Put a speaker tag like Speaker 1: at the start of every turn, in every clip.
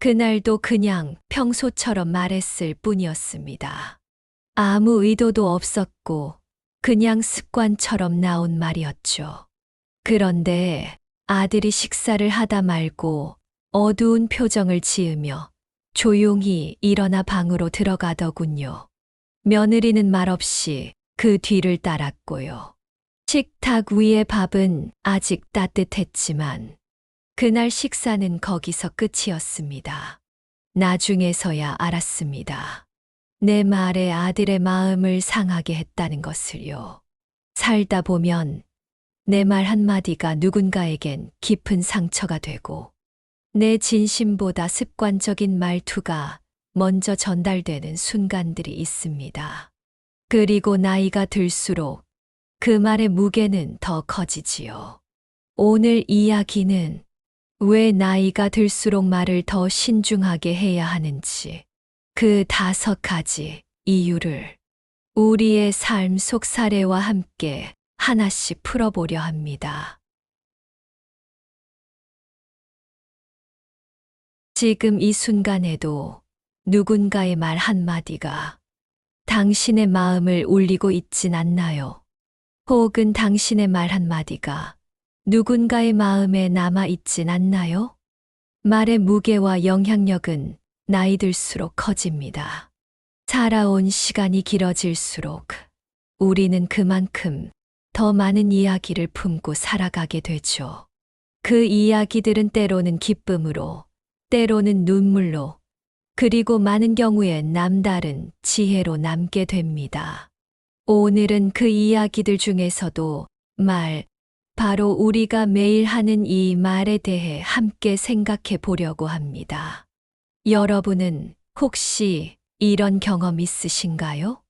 Speaker 1: 그날도 그냥 평소처럼 말했을 뿐이었습니다. 아무 의도도 없었고 그냥 습관처럼 나온 말이었죠. 그런데 아들이 식사를 하다 말고 어두운 표정을 지으며 조용히 일어나 방으로 들어가더군요. 며느리는 말없이 그 뒤를 따랐고요. 식탁 위의 밥은 아직 따뜻했지만 그날 식사는 거기서 끝이었습니다. 나중에서야 알았습니다. 내 말에 아들의 마음을 상하게 했다는 것을요. 살다 보면 내 말 한마디가 누군가에겐 깊은 상처가 되고 내 진심보다 습관적인 말투가 먼저 전달되는 순간들이 있습니다. 그리고 나이가 들수록 그 말의 무게는 더 커지지요. 오늘 이야기는 왜 나이가 들수록 말을 더 신중하게 해야 하는지 그 다섯 가지 이유를 우리의 삶 속 사례와 함께 하나씩 풀어보려 합니다. 지금 이 순간에도 누군가의 말 한마디가 당신의 마음을 울리고 있진 않나요? 혹은 당신의 말 한마디가 누군가의 마음에 남아 있진 않나요? 말의 무게와 영향력은 나이 들수록 커집니다. 살아온 시간이 길어질수록 우리는 그만큼 더 많은 이야기를 품고 살아가게 되죠. 그 이야기들은 때로는 기쁨으로, 때로는 눈물로, 그리고 많은 경우엔 남다른 지혜로 남게 됩니다. 오늘은 그 이야기들 중에서도 말, 바로 우리가 매일 하는 이 말에 대해 함께 생각해 보려고 합니다. 여러분은 혹시 이런 경험 있으신가요?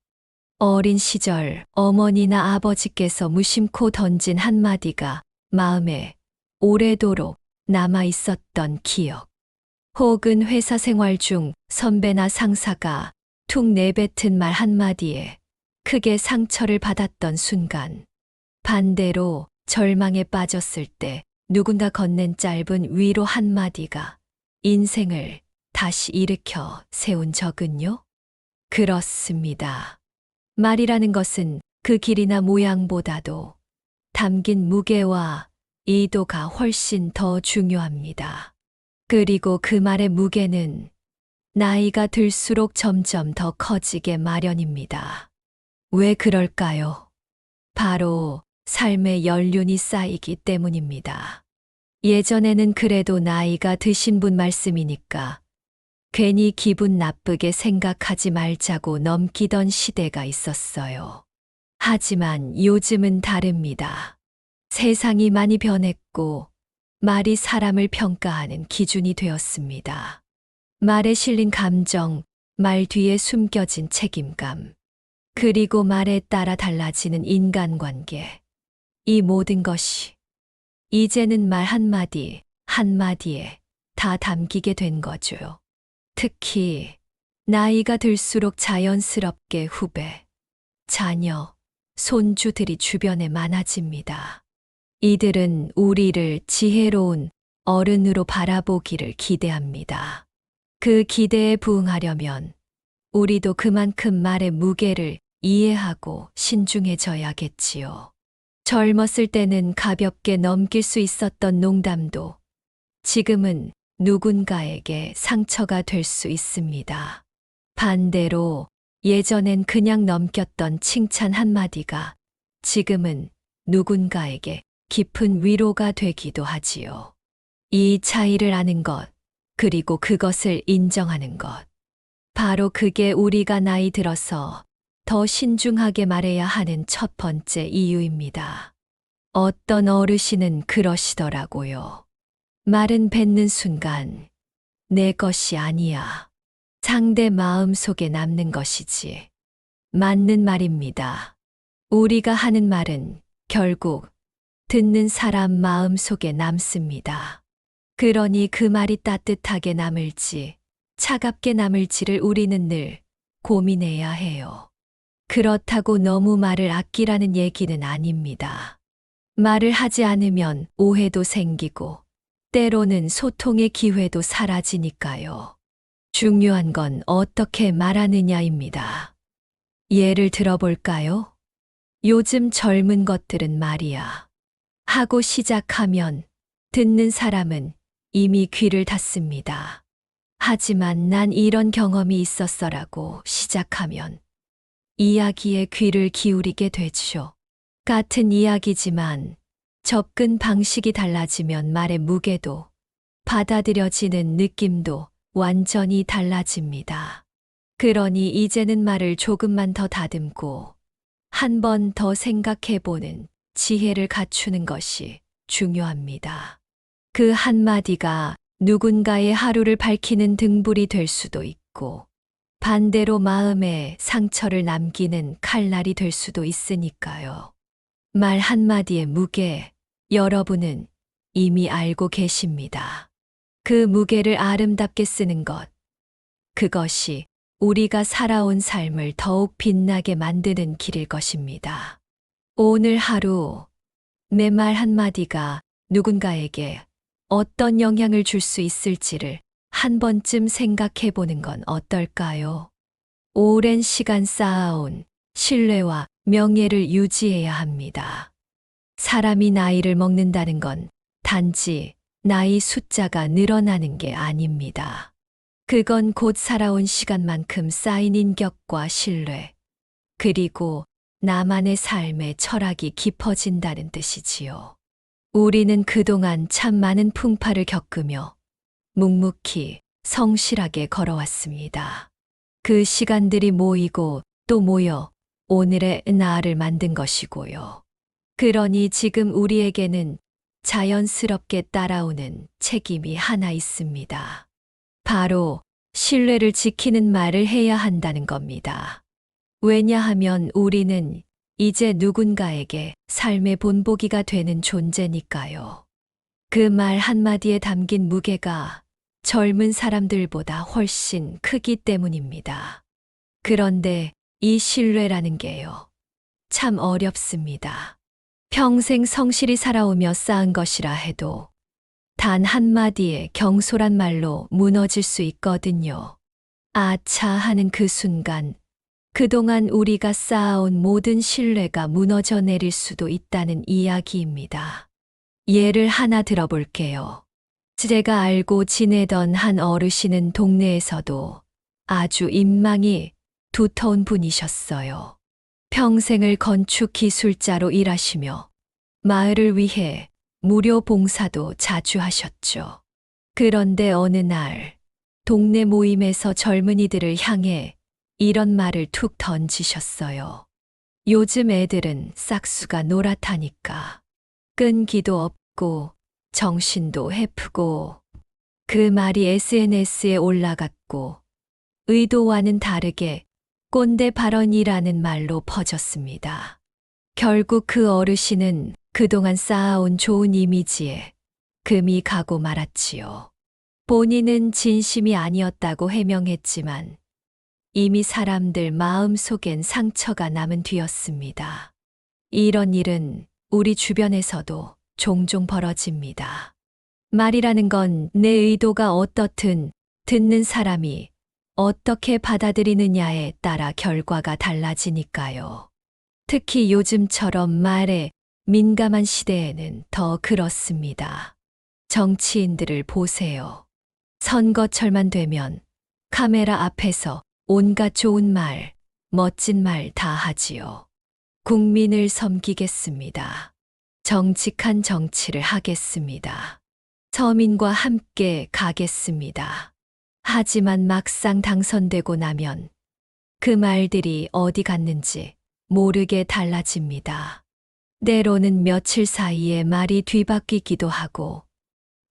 Speaker 1: 어린 시절 어머니나 아버지께서 무심코 던진 한마디가 마음에 오래도록 남아 있었던 기억. 혹은 회사 생활 중 선배나 상사가 툭 내뱉은 말 한마디에 크게 상처를 받았던 순간. 반대로 절망에 빠졌을 때 누군가 건넨 짧은 위로 한마디가 인생을 다시 일으켜 세운 적은요? 그렇습니다. 말이라는 것은 그 길이나 모양보다도 담긴 무게와 의도가 훨씬 더 중요합니다. 그리고 그 말의 무게는 나이가 들수록 점점 더 커지게 마련입니다. 왜 그럴까요? 바로 삶의 연륜이 쌓이기 때문입니다. 예전에는 그래도 나이가 드신 분 말씀이니까 괜히 기분 나쁘게 생각하지 말자고 넘기던 시대가 있었어요. 하지만 요즘은 다릅니다. 세상이 많이 변했고 말이 사람을 평가하는 기준이 되었습니다. 말에 실린 감정, 말 뒤에 숨겨진 책임감, 그리고 말에 따라 달라지는 인간관계. 이 모든 것이 이제는 말 한마디, 한마디에 다 담기게 된 거죠. 특히 나이가 들수록 자연스럽게 후배, 자녀, 손주들이 주변에 많아집니다. 이들은 우리를 지혜로운 어른으로 바라보기를 기대합니다. 그 기대에 부응하려면 우리도 그만큼 말의 무게를 이해하고 신중해져야겠지요. 젊었을 때는 가볍게 넘길 수 있었던 농담도 지금은 누군가에게 상처가 될 수 있습니다. 반대로 예전엔 그냥 넘겼던 칭찬 한마디가 지금은 누군가에게 깊은 위로가 되기도 하지요. 이 차이를 아는 것, 그리고 그것을 인정하는 것. 바로 그게 우리가 나이 들어서 더 신중하게 말해야 하는 첫 번째 이유입니다. 어떤 어르신은 그러시더라고요. 말은 뱉는 순간 내 것이 아니야. 상대 마음 속에 남는 것이지. 맞는 말입니다. 우리가 하는 말은 결국 듣는 사람 마음 속에 남습니다. 그러니 그 말이 따뜻하게 남을지 차갑게 남을지를 우리는 늘 고민해야 해요. 그렇다고 너무 말을 아끼라는 얘기는 아닙니다. 말을 하지 않으면 오해도 생기고 때로는 소통의 기회도 사라지니까요. 중요한 건 어떻게 말하느냐입니다. 예를 들어볼까요? 요즘 젊은 것들은 말이야. 하고 시작하면 듣는 사람은 이미 귀를 닫습니다. 하지만 난 이런 경험이 있었어라고 시작하면 이야기에 귀를 기울이게 되죠. 같은 이야기지만 접근 방식이 달라지면 말의 무게도 받아들여지는 느낌도 완전히 달라집니다. 그러니 이제는 말을 조금만 더 다듬고 한 번 더 생각해 보는 지혜를 갖추는 것이 중요합니다. 그 한마디가 누군가의 하루를 밝히는 등불이 될 수도 있고 반대로 마음에 상처를 남기는 칼날이 될 수도 있으니까요. 말 한마디의 무게, 여러분은 이미 알고 계십니다. 그 무게를 아름답게 쓰는 것. 그것이 우리가 살아온 삶을 더욱 빛나게 만드는 길일 것입니다. 오늘 하루 내 말 한마디가 누군가에게 어떤 영향을 줄 수 있을지를 한 번쯤 생각해 보는 건 어떨까요? 오랜 시간 쌓아온 신뢰와 명예를 유지해야 합니다. 사람이 나이를 먹는다는 건 단지 나이 숫자가 늘어나는 게 아닙니다. 그건 곧 살아온 시간만큼 쌓인 인격과 신뢰, 그리고 나만의 삶의 철학이 깊어진다는 뜻이지요. 우리는 그동안 참 많은 풍파를 겪으며 묵묵히 성실하게 걸어왔습니다. 그 시간들이 모이고 또 모여 오늘의 나를 만든 것이고요. 그러니 지금 우리에게는 자연스럽게 따라오는 책임이 하나 있습니다. 바로 신뢰를 지키는 말을 해야 한다는 겁니다. 왜냐하면 우리는 이제 누군가에게 삶의 본보기가 되는 존재니까요. 그 말 한마디에 담긴 무게가 젊은 사람들보다 훨씬 크기 때문입니다. 그런데 이 신뢰라는 게요. 참 어렵습니다. 평생 성실히 살아오며 쌓은 것이라 해도 단 한마디의 경솔한 말로 무너질 수 있거든요. 아차 하는 그 순간, 그동안 우리가 쌓아온 모든 신뢰가 무너져 내릴 수도 있다는 이야기입니다. 예를 하나 들어볼게요. 제가 알고 지내던 한 어르신은 동네에서도 아주 인망이 두터운 분이셨어요. 평생을 건축 기술자로 일하시며 마을을 위해 무료 봉사도 자주 하셨죠. 그런데 어느 날 동네 모임에서 젊은이들을 향해 이런 말을 툭 던지셨어요. 요즘 애들은 싹수가 노랗다니까. 끈기도 없고 정신도 해프고 그 말이 SNS에 올라갔고 의도와는 다르게 꼰대 발언이라는 말로 퍼졌습니다. 결국 그 어르신은 그동안 쌓아온 좋은 이미지에 금이 가고 말았지요. 본인은 진심이 아니었다고 해명했지만 이미 사람들 마음 속엔 상처가 남은 뒤였습니다. 이런 일은 우리 주변에서도 종종 벌어집니다. 말이라는 건 내 의도가 어떻든 듣는 사람이 어떻게 받아들이느냐에 따라 결과가 달라지니까요. 특히 요즘처럼 말에 민감한 시대에는 더 그렇습니다. 정치인들을 보세요. 선거철만 되면 카메라 앞에서 온갖 좋은 말, 멋진 말 다 하지요. 국민을 섬기겠습니다. 정직한 정치를 하겠습니다. 서민과 함께 가겠습니다. 하지만 막상 당선되고 나면 그 말들이 어디 갔는지 모르게 달라집니다. 때로는 며칠 사이에 말이 뒤바뀌기도 하고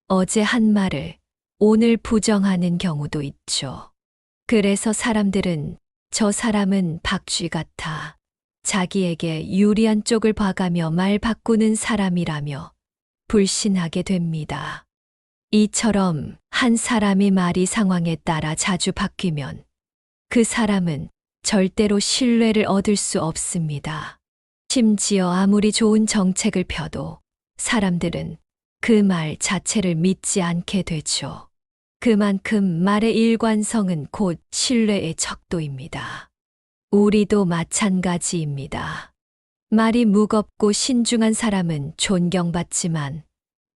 Speaker 1: 어제 한 말을 오늘 부정하는 경우도 있죠. 그래서 사람들은 저 사람은 박쥐 같아 자기에게 유리한 쪽을 봐가며 말 바꾸는 사람이라며 불신하게 됩니다. 이처럼 한 사람의 말이 상황에 따라 자주 바뀌면 그 사람은 절대로 신뢰를 얻을 수 없습니다. 심지어 아무리 좋은 정책을 펴도 사람들은 그 말 자체를 믿지 않게 되죠. 그만큼 말의 일관성은 곧 신뢰의 척도입니다. 우리도 마찬가지입니다. 말이 무겁고 신중한 사람은 존경받지만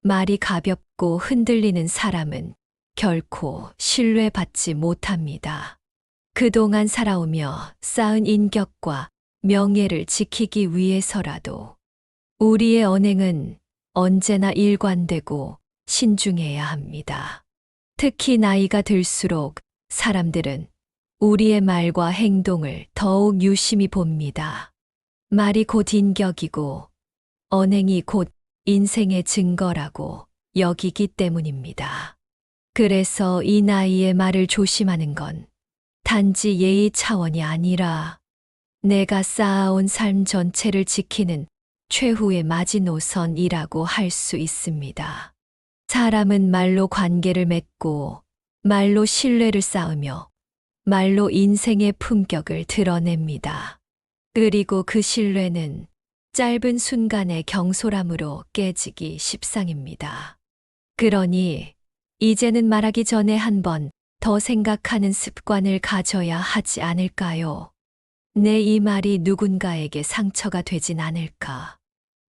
Speaker 1: 말이 가볍고 흔들리는 사람은 결코 신뢰받지 못합니다. 그동안 살아오며 쌓은 인격과 명예를 지키기 위해서라도 우리의 언행은 언제나 일관되고 신중해야 합니다. 특히 나이가 들수록 사람들은 우리의 말과 행동을 더욱 유심히 봅니다. 말이 곧 인격이고 언행이 곧 인생의 증거라고 여기기 때문입니다. 그래서 이 나이에 말을 조심하는 건 단지 예의 차원이 아니라 내가 쌓아온 삶 전체를 지키는 최후의 마지노선이라고 할 수 있습니다. 사람은 말로 관계를 맺고 말로 신뢰를 쌓으며 말로 인생의 품격을 드러냅니다. 그리고 그 신뢰는 짧은 순간의 경솔함으로 깨지기 십상입니다. 그러니 이제는 말하기 전에 한 번 더 생각하는 습관을 가져야 하지 않을까요? 내 이 말이 누군가에게 상처가 되진 않을까?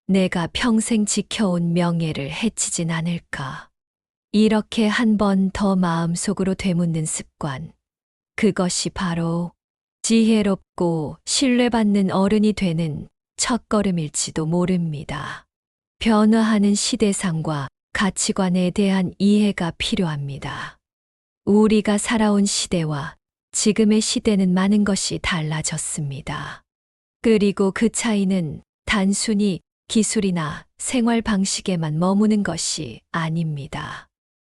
Speaker 1: 내가 평생 지켜온 명예를 해치진 않을까? 이렇게 한 번 더 마음속으로 되묻는 습관. 그것이 바로 지혜롭고 신뢰받는 어른이 되는 첫걸음일지도 모릅니다. 변화하는 시대상과 가치관에 대한 이해가 필요합니다. 우리가 살아온 시대와 지금의 시대는 많은 것이 달라졌습니다. 그리고 그 차이는 단순히 기술이나 생활 방식에만 머무는 것이 아닙니다.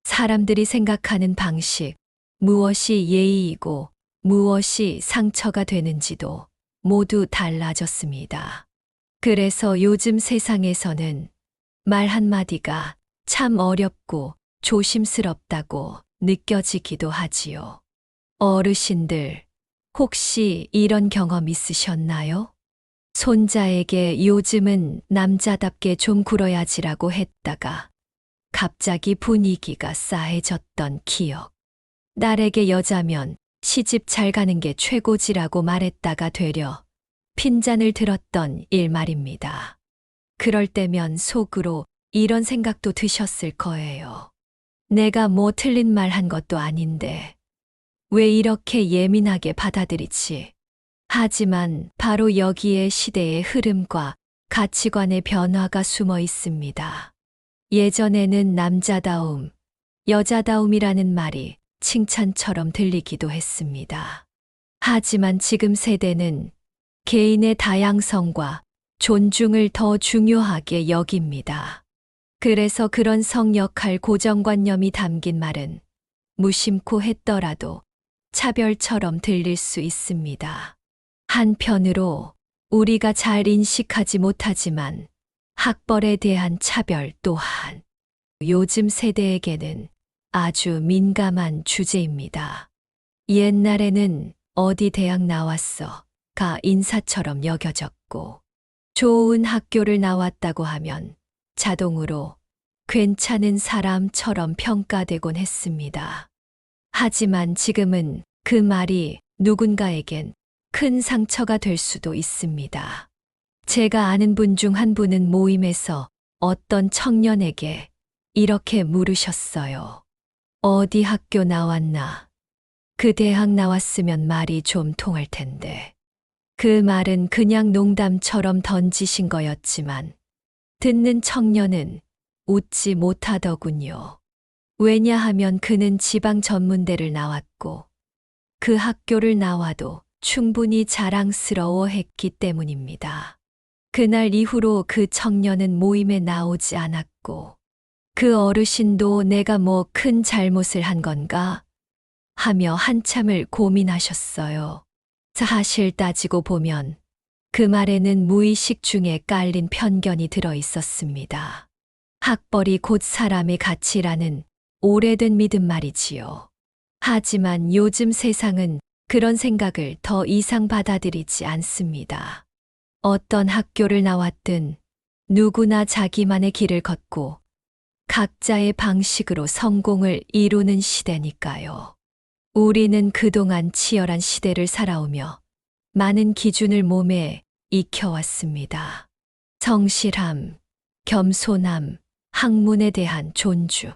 Speaker 1: 사람들이 생각하는 방식, 무엇이 예의이고 무엇이 상처가 되는지도 모두 달라졌습니다. 그래서 요즘 세상에서는 말 한마디가 참 어렵고 조심스럽다고 느껴지기도 하지요. 어르신들, 혹시 이런 경험 있으셨나요? 손자에게 요즘은 남자답게 좀 굴어야지라고 했다가 갑자기 분위기가 싸해졌던 기억. 딸에게 여자면 시집 잘 가는 게 최고지라고 말했다가 되려 핀잔을 들었던 일 말입니다. 그럴 때면 속으로 이런 생각도 드셨을 거예요. 내가 뭐 틀린 말 한 것도 아닌데 왜 이렇게 예민하게 받아들이지? 하지만 바로 여기에 시대의 흐름과 가치관의 변화가 숨어 있습니다. 예전에는 남자다움, 여자다움이라는 말이 칭찬처럼 들리기도 했습니다. 하지만 지금 세대는 개인의 다양성과 존중을 더 중요하게 여깁니다. 그래서 그런 성 역할 고정관념이 담긴 말은 무심코 했더라도 차별처럼 들릴 수 있습니다. 한편으로 우리가 잘 인식하지 못하지만 학벌에 대한 차별 또한 요즘 세대에게는 아주 민감한 주제입니다. 옛날에는 어디 대학 나왔어 가 인사처럼 여겨졌고 좋은 학교를 나왔다고 하면 자동으로 괜찮은 사람처럼 평가되곤 했습니다. 하지만 지금은 그 말이 누군가에겐 큰 상처가 될 수도 있습니다. 제가 아는 분 중 한 분은 모임에서 어떤 청년에게 이렇게 물으셨어요. 어디 학교 나왔나? 그 대학 나왔으면 말이 좀 통할 텐데. 그 말은 그냥 농담처럼 던지신 거였지만 듣는 청년은 웃지 못하더군요. 왜냐하면 그는 지방 전문대를 나왔고 그 학교를 나와도 충분히 자랑스러워 했기 때문입니다. 그날 이후로 그 청년은 모임에 나오지 않았고 그 어르신도 내가 뭐 큰 잘못을 한 건가 하며 한참을 고민하셨어요. 사실 따지고 보면 그 말에는 무의식 중에 깔린 편견이 들어 있었습니다. 학벌이 곧 사람의 가치라는 오래된 믿음 말이지요. 하지만 요즘 세상은 그런 생각을 더 이상 받아들이지 않습니다. 어떤 학교를 나왔든 누구나 자기만의 길을 걷고 각자의 방식으로 성공을 이루는 시대니까요. 우리는 그동안 치열한 시대를 살아오며 많은 기준을 몸에 익혀왔습니다. 성실함, 겸손함, 학문에 대한 존주.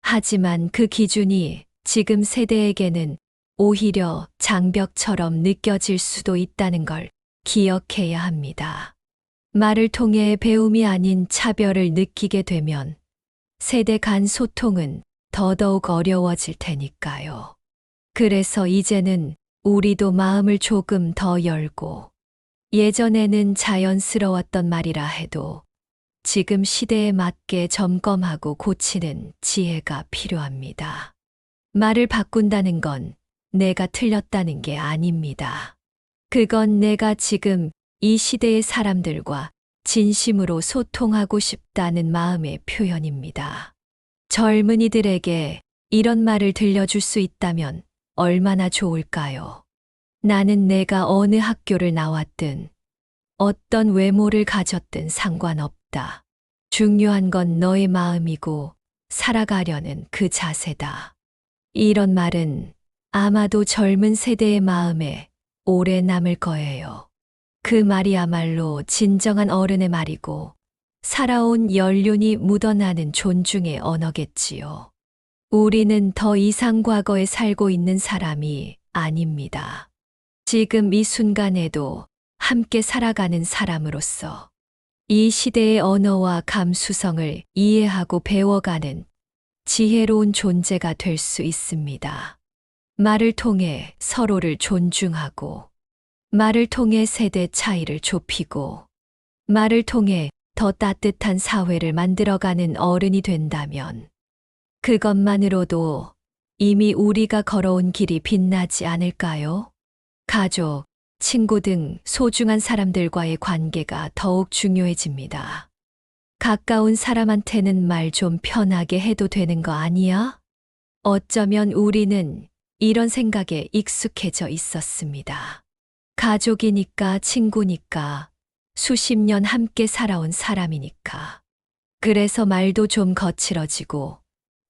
Speaker 1: 하지만 그 기준이 지금 세대에게는 오히려 장벽처럼 느껴질 수도 있다는 걸 기억해야 합니다. 말을 통해 배움이 아닌 차별을 느끼게 되면 세대 간 소통은 더더욱 어려워질 테니까요. 그래서 이제는 우리도 마음을 조금 더 열고 예전에는 자연스러웠던 말이라 해도 지금 시대에 맞게 점검하고 고치는 지혜가 필요합니다. 말을 바꾼다는 건 내가 틀렸다는 게 아닙니다. 그건 내가 지금 이 시대의 사람들과 진심으로 소통하고 싶다는 마음의 표현입니다. 젊은이들에게 이런 말을 들려줄 수 있다면 얼마나 좋을까요? 나는 내가 어느 학교를 나왔든 어떤 외모를 가졌든 상관없다. 중요한 건 너의 마음이고 살아가려는 그 자세다. 이런 말은 아마도 젊은 세대의 마음에 오래 남을 거예요. 그 말이야말로 진정한 어른의 말이고 살아온 연륜이 묻어나는 존중의 언어겠지요. 우리는 더 이상 과거에 살고 있는 사람이 아닙니다. 지금 이 순간에도 함께 살아가는 사람으로서 이 시대의 언어와 감수성을 이해하고 배워가는 지혜로운 존재가 될 수 있습니다. 말을 통해 서로를 존중하고, 말을 통해 세대 차이를 좁히고, 말을 통해 더 따뜻한 사회를 만들어가는 어른이 된다면, 그것만으로도 이미 우리가 걸어온 길이 빛나지 않을까요? 가족, 친구 등 소중한 사람들과의 관계가 더욱 중요해집니다. 가까운 사람한테는 말 좀 편하게 해도 되는 거 아니야? 어쩌면 우리는 이런 생각에 익숙해져 있었습니다. 가족이니까 친구니까 수십 년 함께 살아온 사람이니까. 그래서 말도 좀 거칠어지고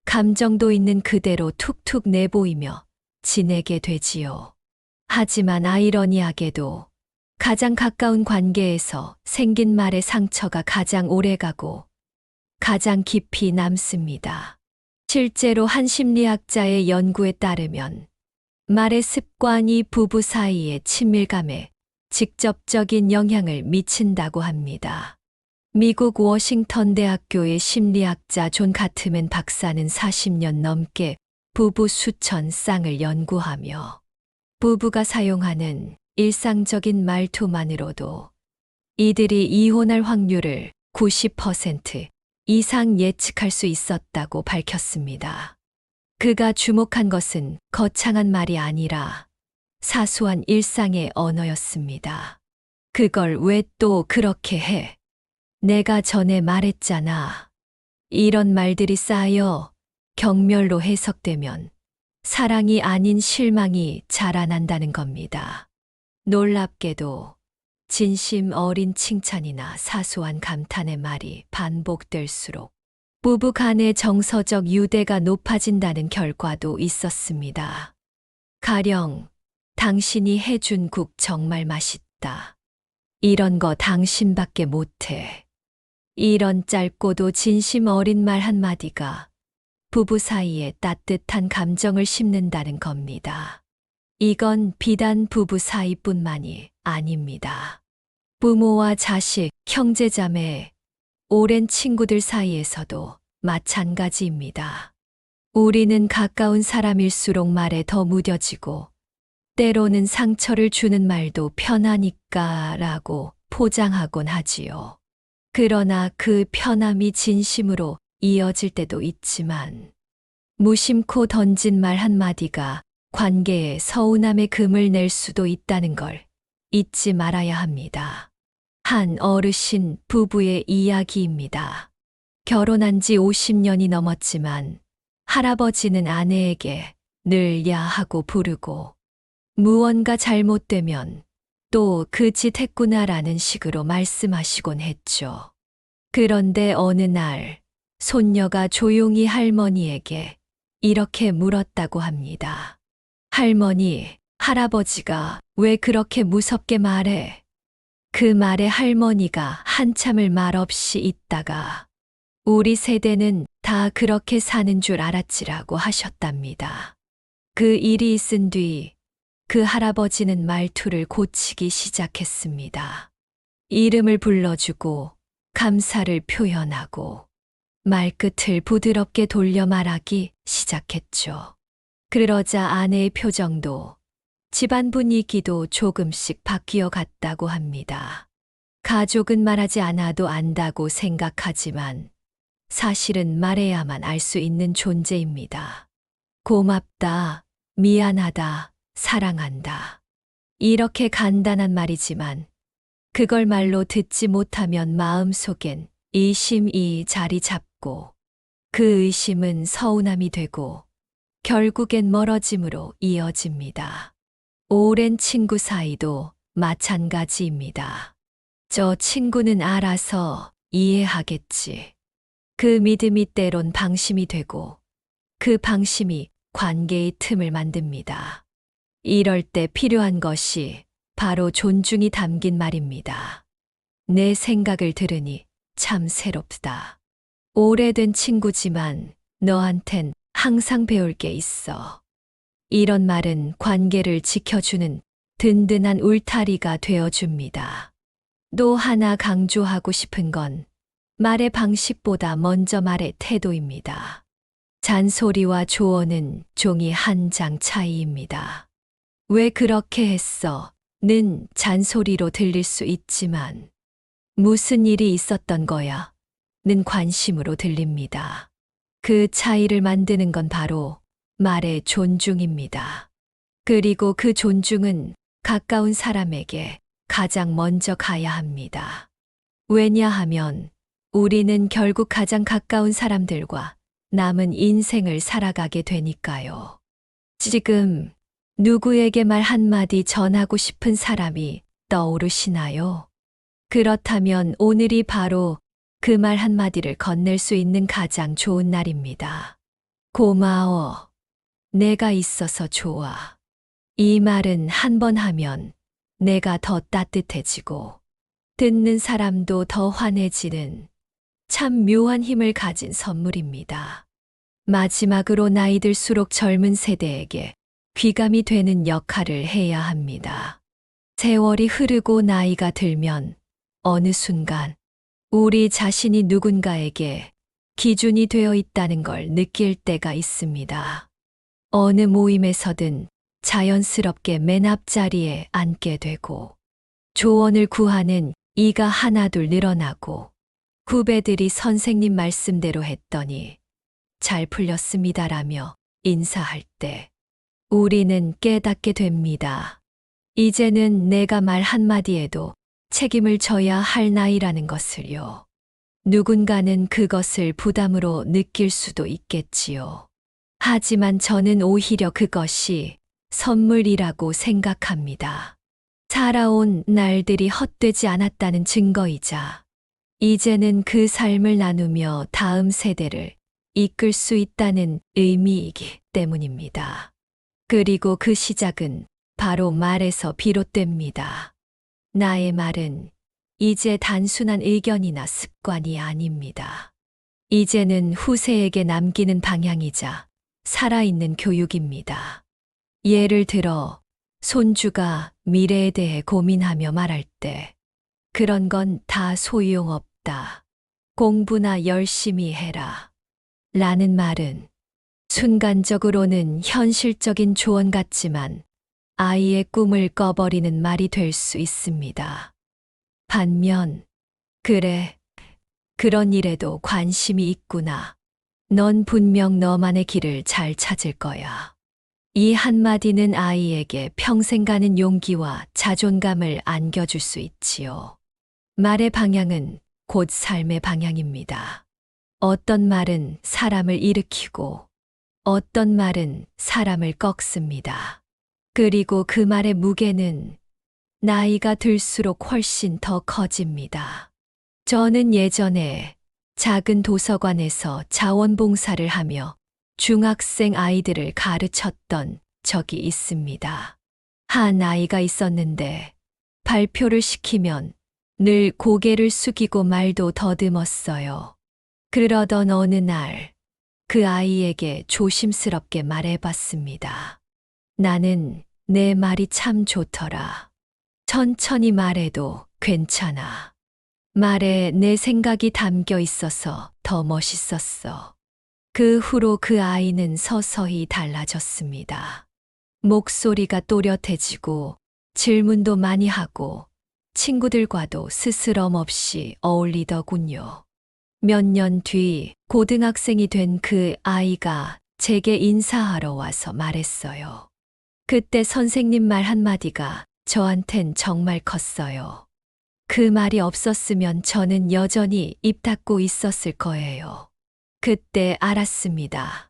Speaker 1: 감정도 있는 그대로 툭툭 내보이며 지내게 되지요. 하지만 아이러니하게도 가장 가까운 관계에서 생긴 말의 상처가 가장 오래 가고 가장 깊이 남습니다. 실제로 한 심리학자의 연구에 따르면 말의 습관이 부부 사이의 친밀감에 직접적인 영향을 미친다고 합니다. 미국 워싱턴 대학교의 심리학자 존 가트맨 박사는 40년 넘게 부부 수천 쌍을 연구하며 부부가 사용하는 일상적인 말투만으로도 이들이 이혼할 확률을 90% 이상 예측할 수 있었다고 밝혔습니다. 그가 주목한 것은 거창한 말이 아니라 사소한 일상의 언어였습니다. 그걸 왜 또 그렇게 해? 내가 전에 말했잖아. 이런 말들이 쌓여 경멸로 해석되면 사랑이 아닌 실망이 자라난다는 겁니다. 놀랍게도 진심 어린 칭찬이나 사소한 감탄의 말이 반복될수록 부부 간의 정서적 유대가 높아진다는 결과도 있었습니다. 가령, 당신이 해준 국 정말 맛있다. 이런 거 당신밖에 못해. 이런 짧고도 진심 어린 말 한마디가 부부 사이에 따뜻한 감정을 심는다는 겁니다. 이건 비단 부부 사이뿐만이 아닙니다. 부모와 자식, 형제자매, 오랜 친구들 사이에서도 마찬가지입니다. 우리는 가까운 사람일수록 말에 더 무뎌지고 때로는 상처를 주는 말도 편하니까 라고 포장하곤 하지요. 그러나 그 편함이 진심으로 이어질 때도 있지만 무심코 던진 말 한마디가 관계에 서운함의 금을 낼 수도 있다는 걸 잊지 말아야 합니다. 한 어르신 부부의 이야기입니다. 결혼한 지 50년이 넘었지만 할아버지는 아내에게 늘 야하고 부르고 무언가 잘못되면 또 그 짓 했구나라는 식으로 말씀하시곤 했죠. 그런데 어느 날 손녀가 조용히 할머니에게 이렇게 물었다고 합니다. 할머니, 할아버지가 왜 그렇게 무섭게 말해? 그 말에 할머니가 한참을 말없이 있다가 우리 세대는 다 그렇게 사는 줄 알았지라고 하셨답니다. 그 일이 있은 뒤 그 할아버지는 말투를 고치기 시작했습니다. 이름을 불러주고 감사를 표현하고 말끝을 부드럽게 돌려 말하기 시작했죠. 그러자 아내의 표정도 집안 분위기도 조금씩 바뀌어 갔다고 합니다. 가족은 말하지 않아도 안다고 생각하지만 사실은 말해야만 알 수 있는 존재입니다. 고맙다, 미안하다, 사랑한다. 이렇게 간단한 말이지만 그걸 말로 듣지 못하면 마음속엔 의심이 자리 잡고 그 의심은 서운함이 되고 결국엔 멀어짐으로 이어집니다. 오랜 친구 사이도 마찬가지입니다. 저 친구는 알아서 이해하겠지. 그 믿음이 때론 방심이 되고 그 방심이 관계의 틈을 만듭니다. 이럴 때 필요한 것이 바로 존중이 담긴 말입니다. 내 생각을 들으니 참 새롭다. 오래된 친구지만 너한텐 항상 배울 게 있어. 이런 말은 관계를 지켜주는 든든한 울타리가 되어줍니다. 또 하나 강조하고 싶은 건 말의 방식보다 먼저 말의 태도입니다. 잔소리와 조언은 종이 한 장 차이입니다. 왜 그렇게 했어? 는 잔소리로 들릴 수 있지만 무슨 일이 있었던 거야? 는 관심으로 들립니다. 그 차이를 만드는 건 바로 말의 존중입니다. 그리고 그 존중은 가까운 사람에게 가장 먼저 가야 합니다. 왜냐하면 우리는 결국 가장 가까운 사람들과 남은 인생을 살아가게 되니까요. 지금 누구에게 말 한마디 전하고 싶은 사람이 떠오르시나요? 그렇다면 오늘이 바로 그 말 한마디를 건넬 수 있는 가장 좋은 날입니다. 고마워. 내가 있어서 좋아. 이 말은 한 번 하면 내가 더 따뜻해지고 듣는 사람도 더 환해지는 참 묘한 힘을 가진 선물입니다. 마지막으로 나이 들수록 젊은 세대에게 귀감이 되는 역할을 해야 합니다. 세월이 흐르고 나이가 들면 어느 순간 우리 자신이 누군가에게 기준이 되어 있다는 걸 느낄 때가 있습니다. 어느 모임에서든 자연스럽게 맨 앞자리에 앉게 되고 조언을 구하는 이가 하나둘 늘어나고 후배들이 선생님 말씀대로 했더니 잘 풀렸습니다라며 인사할 때 우리는 깨닫게 됩니다. 이제는 내가 말 한마디에도 책임을 져야 할 나이라는 것을요. 누군가는 그것을 부담으로 느낄 수도 있겠지요. 하지만 저는 오히려 그것이 선물이라고 생각합니다. 살아온 날들이 헛되지 않았다는 증거이자 이제는 그 삶을 나누며 다음 세대를 이끌 수 있다는 의미이기 때문입니다. 그리고 그 시작은 바로 말에서 비롯됩니다. 나의 말은 이제 단순한 의견이나 습관이 아닙니다. 이제는 후세에게 남기는 방향이자 살아있는 교육입니다. 예를 들어, 손주가 미래에 대해 고민하며 말할 때, 그런 건 다 소용없다. 공부나 열심히 해라. 라는 말은 순간적으로는 현실적인 조언 같지만 아이의 꿈을 꺼버리는 말이 될 수 있습니다. 반면, 그래, 그런 일에도 관심이 있구나. 넌 분명 너만의 길을 잘 찾을 거야. 이 한마디는 아이에게 평생 가는 용기와 자존감을 안겨줄 수 있지요. 말의 방향은 곧 삶의 방향입니다. 어떤 말은 사람을 일으키고 어떤 말은 사람을 꺾습니다. 그리고 그 말의 무게는 나이가 들수록 훨씬 더 커집니다. 저는 예전에 작은 도서관에서 자원봉사를 하며 중학생 아이들을 가르쳤던 적이 있습니다. 한 아이가 있었는데 발표를 시키면 늘 고개를 숙이고 말도 더듬었어요. 그러던 어느 날 그 아이에게 조심스럽게 말해봤습니다. 나는 내 말이 참 좋더라. 천천히 말해도 괜찮아. 말에 내 생각이 담겨 있어서 더 멋있었어. 그 후로 그 아이는 서서히 달라졌습니다. 목소리가 또렷해지고 질문도 많이 하고 친구들과도 스스럼 없이 어울리더군요. 몇 년 뒤 고등학생이 된 그 아이가 제게 인사하러 와서 말했어요. 그때 선생님 말 한마디가 저한텐 정말 컸어요. 그 말이 없었으면 저는 여전히 입 닫고 있었을 거예요. 그때 알았습니다.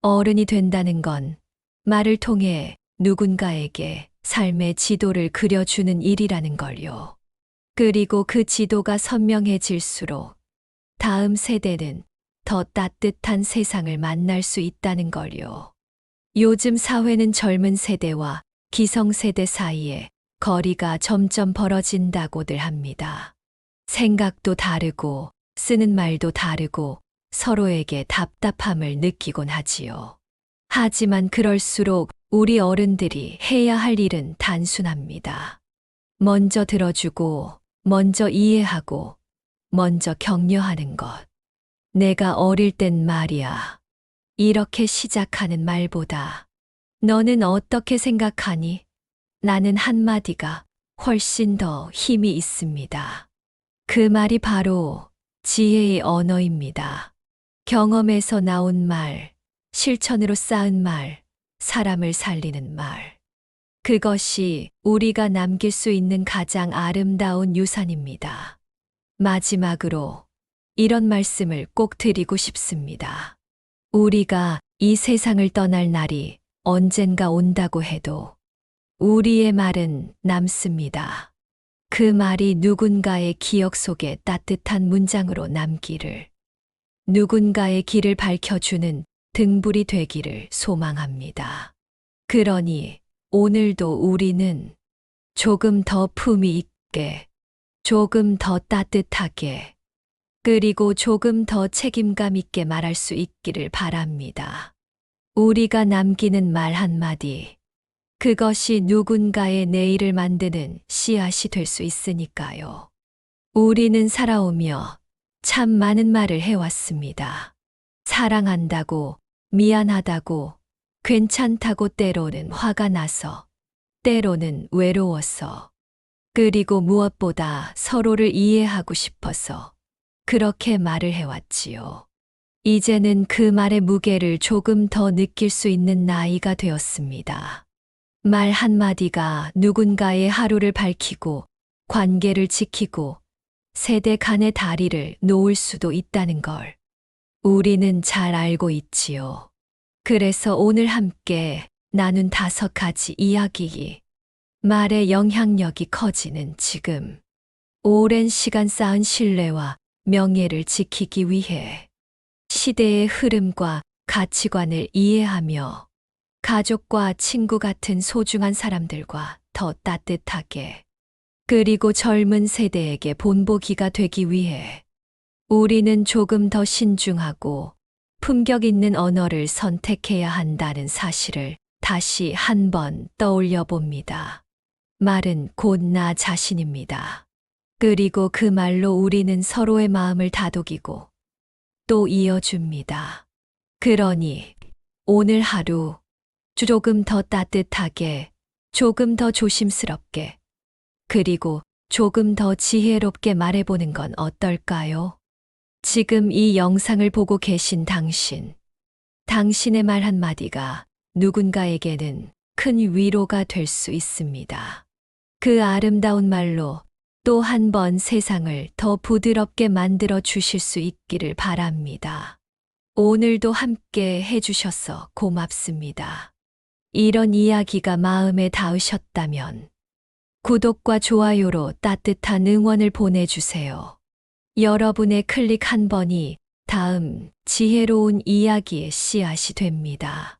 Speaker 1: 어른이 된다는 건 말을 통해 누군가에게 삶의 지도를 그려주는 일이라는 걸요. 그리고 그 지도가 선명해질수록 다음 세대는 더 따뜻한 세상을 만날 수 있다는 걸요. 요즘 사회는 젊은 세대와 기성세대 사이에 거리가 점점 벌어진다고들 합니다. 생각도 다르고 쓰는 말도 다르고 서로에게 답답함을 느끼곤 하지요. 하지만 그럴수록 우리 어른들이 해야 할 일은 단순합니다. 먼저 들어주고, 먼저 이해하고, 먼저 격려하는 것. 내가 어릴 땐 말이야. 이렇게 시작하는 말보다 너는 어떻게 생각하니? 나는 한마디가 훨씬 더 힘이 있습니다. 그 말이 바로 지혜의 언어입니다. 경험에서 나온 말, 실천으로 쌓은 말, 사람을 살리는 말. 그것이 우리가 남길 수 있는 가장 아름다운 유산입니다. 마지막으로 이런 말씀을 꼭 드리고 싶습니다. 우리가 이 세상을 떠날 날이 언젠가 온다고 해도 우리의 말은 남습니다. 그 말이 누군가의 기억 속에 따뜻한 문장으로 남기를, 누군가의 길을 밝혀주는 등불이 되기를 소망합니다. 그러니 오늘도 우리는 조금 더 품위 있게, 조금 더 따뜻하게, 그리고 조금 더 책임감 있게 말할 수 있기를 바랍니다. 우리가 남기는 말 한마디, 그것이 누군가의 내일을 만드는 씨앗이 될 수 있으니까요. 우리는 살아오며 참 많은 말을 해왔습니다. 사랑한다고, 미안하다고, 괜찮다고 때로는 화가 나서, 때로는 외로워서, 그리고 무엇보다 서로를 이해하고 싶어서 그렇게 말을 해왔지요. 이제는 그 말의 무게를 조금 더 느낄 수 있는 나이가 되었습니다. 말 한마디가 누군가의 하루를 밝히고 관계를 지키고 세대 간의 다리를 놓을 수도 있다는 걸 우리는 잘 알고 있지요. 그래서 오늘 함께 나눈 다섯 가지 이야기. 말의 영향력이 커지는 지금. 오랜 시간 쌓은 신뢰와 명예를 지키기 위해 시대의 흐름과 가치관을 이해하며 가족과 친구 같은 소중한 사람들과 더 따뜻하게 그리고 젊은 세대에게 본보기가 되기 위해 우리는 조금 더 신중하고 품격 있는 언어를 선택해야 한다는 사실을 다시 한 번 떠올려 봅니다. 말은 곧 나 자신입니다. 그리고 그 말로 우리는 서로의 마음을 다독이고 또 이어줍니다. 그러니 오늘 하루 조금 더 따뜻하게, 조금 더 조심스럽게, 그리고 조금 더 지혜롭게 말해보는 건 어떨까요? 지금 이 영상을 보고 계신 당신, 당신의 말 한마디가 누군가에게는 큰 위로가 될 수 있습니다. 그 아름다운 말로 또 한 번 세상을 더 부드럽게 만들어 주실 수 있기를 바랍니다. 오늘도 함께 해주셔서 고맙습니다. 이런 이야기가 마음에 닿으셨다면 구독과 좋아요로 따뜻한 응원을 보내주세요. 여러분의 클릭 한 번이 다음 지혜로운 이야기의 씨앗이 됩니다.